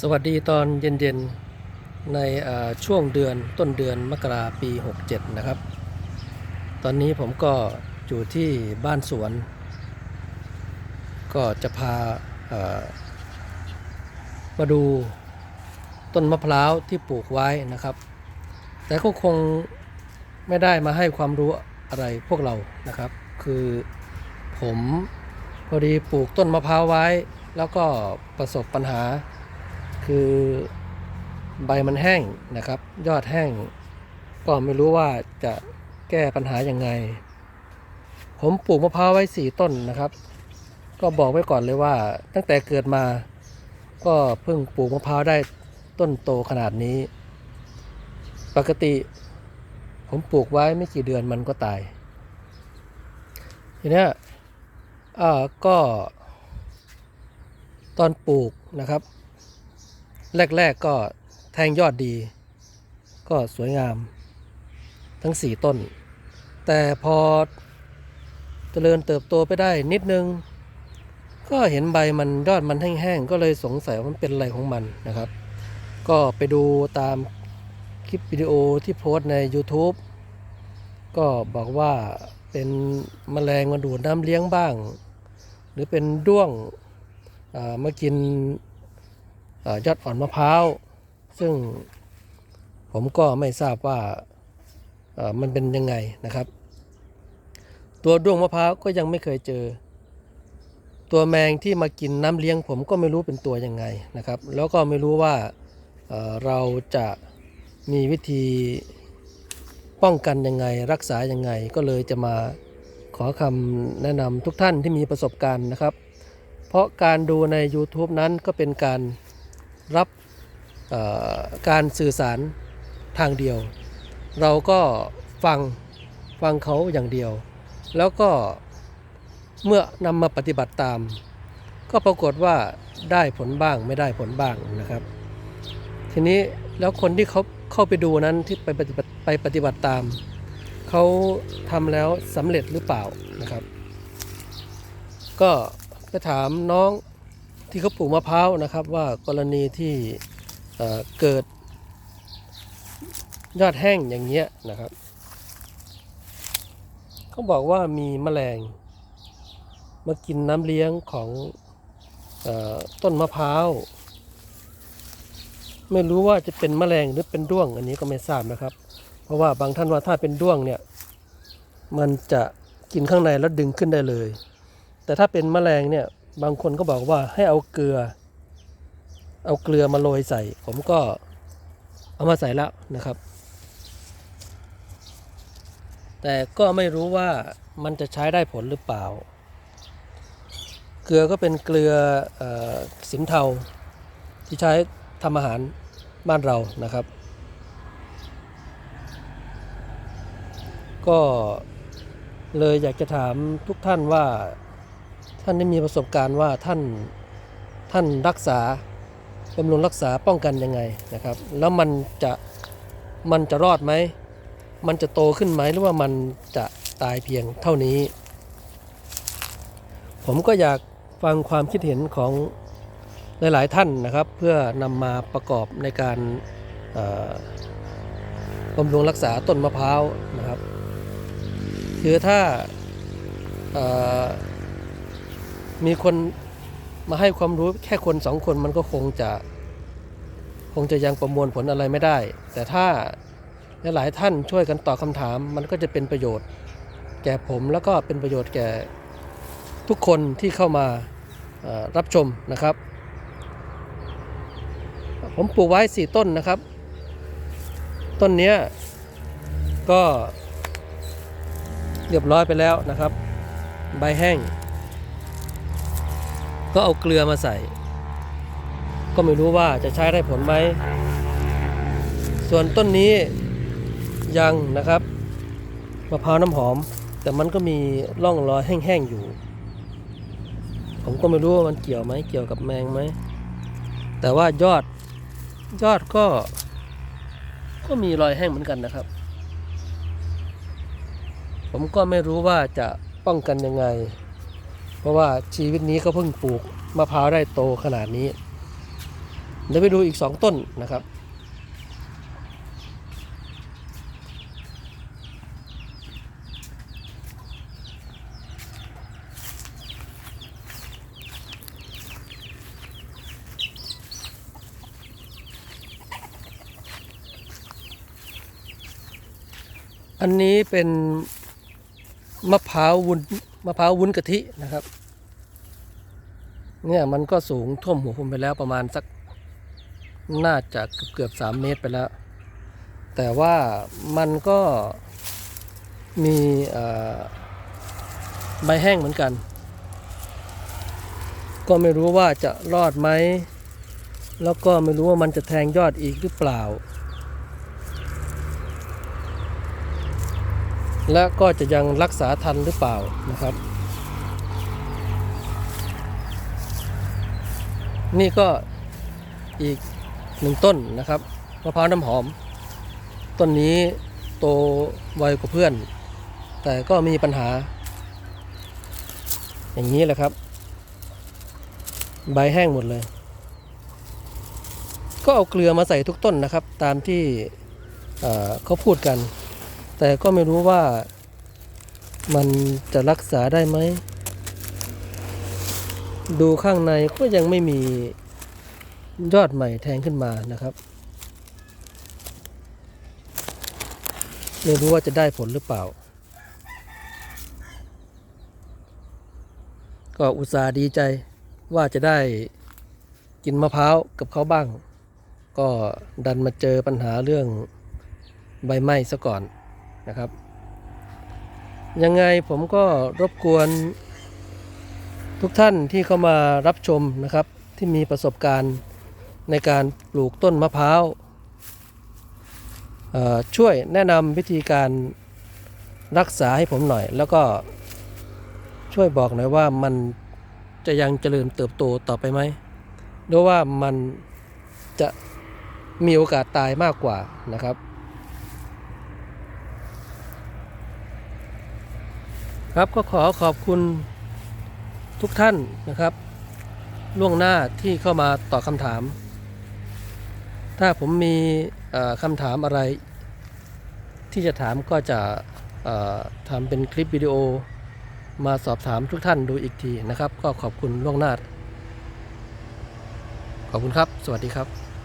สวัสดีตอนเย็นๆ ในช่วงเดือนต้นเดือนมกราปี 67 นะครับ ตอนนี้ผมก็อยู่ที่บ้านสวน ก็จะพามาดูต้นมะพร้าวที่ปลูกไว้นะครับ แต่ก็คงไม่ได้มาให้ความรู้อะไรพวกเรานะครับ คือผมพอดีปลูกต้นมะพร้าวไว้ แล้วก็ประสบปัญหา คือใบมันแห้งนะครับ ยอดแห้ง ก็ไม่รู้ว่าจะแก้ปัญหายังไง ผมปลูกมะพร้าวไว้สี่ต้นนะครับ ก็บอกไว้ก่อนเลยว่า ตั้งแต่เกิดมา ก็เพิ่งปลูกมะพร้าวได้ต้นโตขนาดนี้ ปกติ ผมปลูกไว้ไม่กี่เดือนมันก็ตาย ทีนี้อ่อก็ตอนปลูกนะครับ แรก ๆ ก็แทงยอดดี ก็สวยงาม ทั้ง 4 ต้น แต่พอเจริญเติบโตไปได้นิดนึง ก็เห็นใบมันยอดมันแห้งๆ ก็เลยสงสัยว่ามันเป็นอะไรของมันนะครับ ก็ไปดูตามคลิปวิดีโอที่โพสต์ใน YouTube ก็บอกว่าเป็นมแมลงมาดูดน้ำเลี้ยงบ้าง หรือเป็นด้วงอ่ามากิน ยอดอ่อนมะพร้าว ซึ่งผมก็ไม่ทราบว่ามันเป็นยังไงนะครับ ตัวด้วงมะพร้าวก็ยังไม่เคยเจอ ตัวแมงที่มากินน้ำเลี้ยงผมก็ไม่รู้เป็นตัวยังไงนะครับ แล้วก็ไม่รู้ว่าเอ่อเราจะมีวิธีป้องกันยังไง รักษายังไงก็เลยจะมาขอคำแนะนำทุกท่านที่มีประสบการณ์นะครับ เพราะการดูใน YouTube นั้นก็เป็นการ รับการสื่อสารทางเดียว เราก็ฟังฟังเขาอย่างเดียว แล้วก็เมื่อนำมาปฏิบัติตาม ก็ปรากฏว่าได้ผลบ้างไม่ได้ผลบ้างนะครับ ทีนี้แล้วคนที่เขาเข้าไปดูนั้นที่ไปปฏิบัติไปปฏิบัติตาม เขาทำแล้วสำเร็จหรือเปล่านะครับ ก็ไปถามน้อง ที่เขาปลูกมะพร้าวนะครับ ว่ากรณีที่เเกิดยอดแห้งอย่างเงี้ยนะครับเขาบอกว่ามีแมลงมากินน้ำเลี้ยงของอต้นมะพร้าวไม่รู้ว่าจะเป็นแมลงหรือเป็นด้วงอันนี้ก็ไม่ทราบนะครับ เพราะว่าบางท่านว่าถ้าเป็นด้วงเนี่ยมันจะกินข้างในแล้วดึงขึ้นได้เลย แต่ถ้าเป็นแมลงเนี่ย บางคนก็บอกว่าให้เอาเกลือ เอาเกลือมาโรยใส่ ผมก็เอามาใส่แล้วนะครับ แต่ก็ไม่รู้ว่ามันจะใช้ได้ผลหรือเปล่า เกลือก็เป็นเกลืออสินเทา ที่ใช้ทำอาหารบ้านเรานะครับ ก็เลยอยากจะถามทุกท่านว่า ท่านได้มีประสบการณ์ว่าท่านท่านรักษาบำรุงรักษาป้องกันยังไงนะครับ แล้วมันจะมันจะรอดไหม มันจะโตขึ้นไหมหรือว่ามันจะตายเพียงเท่านี้ ผมก็อยากฟังความคิดเห็นของหลาย ๆ ท่านนะครับ เพื่อนำมาประกอบในการเอ่อบำรุงรักษาต้นมะพร้าวนะครับ คือถ้า มีคนมาให้ความรู้แค่คนสองคนมันก็คงจะคงจะยังประมวลผลอะไรไม่ได้ แต่ถ้าหลายท่านช่วยกันตอบคำถาม มันก็จะเป็นประโยชน์ แก่ผมแล้วก็เป็นประโยชน์แก่ทุกคนที่เข้ามารับชมนะครับ ผมปลูกไว้สี่ต้นนะครับ ต้นนี้ก็เรียบร้อยไปแล้วนะครับ ใบแห้ง ก็เอาเกลือมาใส่ ก็ไม่รู้ว่าจะใช้ได้ผลไหม ส่วนต้นนี้ยังนะครับมะพร้าวน้ำหอม แต่มันก็มีร่องรอยแห้งๆอยู่ ผมก็ไม่รู้ว่ามันเกี่ยวไหมเกี่ยวกับแมงไหม แต่ว่ายอดยอดก็ ก็มีรอยแห้งเหมือนกันนะครับ ผมก็ไม่รู้ว่าจะป้องกันยังไง ราะว่าชีวิตนี้ก็เพิ่งปลูกมะพร้าวได้โตขนาดนี้เดี๋ยวไปดูอีกสองต้นนะครับ อันนี้เป็น มะพร้าววุ้นมะพร้าววุ้นกะทินะครับ เนี่ยมันก็สูงท่วมหัวผมไปแล้วประมาณสักน่าจะเกือบเกือบสามเมตรไปแล้ว แต่ว่ามันก็มีใบแห้งเหมือนกัน ก็ไม่รู้ว่าจะรอดไหม แล้วก็ไม่รู้ว่ามันจะแทงยอดอีกหรือเปล่า และก็จะยังรักษาทันหรือเปล่านะครับ นี่ก็อีกหนึ่งต้นนะครับมะพร้าวน้ำหอม ต้นนี้โตไวกว่าเพื่อน แต่ก็มีปัญหา อย่างนี้แหละครับ ใบแห้งหมดเลย ก็เอาเกลือมาใส่ทุกต้นนะครับ ตามที่เเขาพูดกัน แต่ก็ไม่รู้ว่ามันจะรักษาได้ไหม ดูข้างในก็ยังไม่มียอดใหม่แทงขึ้นมานะครับ ไม่รู้ว่าจะได้ผลหรือเปล่า ก็อุตส่าห์ดีใจว่าจะได้กินมะพร้าวกับเขาบ้าง ก็ดันมาเจอปัญหาเรื่องใบไหม้ซะก่อน นะครับ ยังไงผมก็รบกวนทุกท่านที่เข้ามารับชมนะครับ ที่มีประสบการณ์ในการปลูกต้นมะพร้าวช่วยแนะนำวิธีการรักษาให้ผมหน่อย แล้วก็ช่วยบอกหน่อยว่ามันจะยังเจริญเติบโตต่อไปไหมหรือว่ามันจะมีโอกาสตายมากกว่านะครับ ครับก็ขอขอบคุณทุกท่านนะครับ ล่วงหน้าที่เข้ามาตอบคำถาม ถ้าผมมีคำถามอะไร ที่จะถามก็จะทำเป็นคลิปวิดีโอมาสอบถามทุกท่านดูอีกทีนะครับ ก็ขอบคุณล่วงหน้า ขอบคุณครับ สวัสดีครับ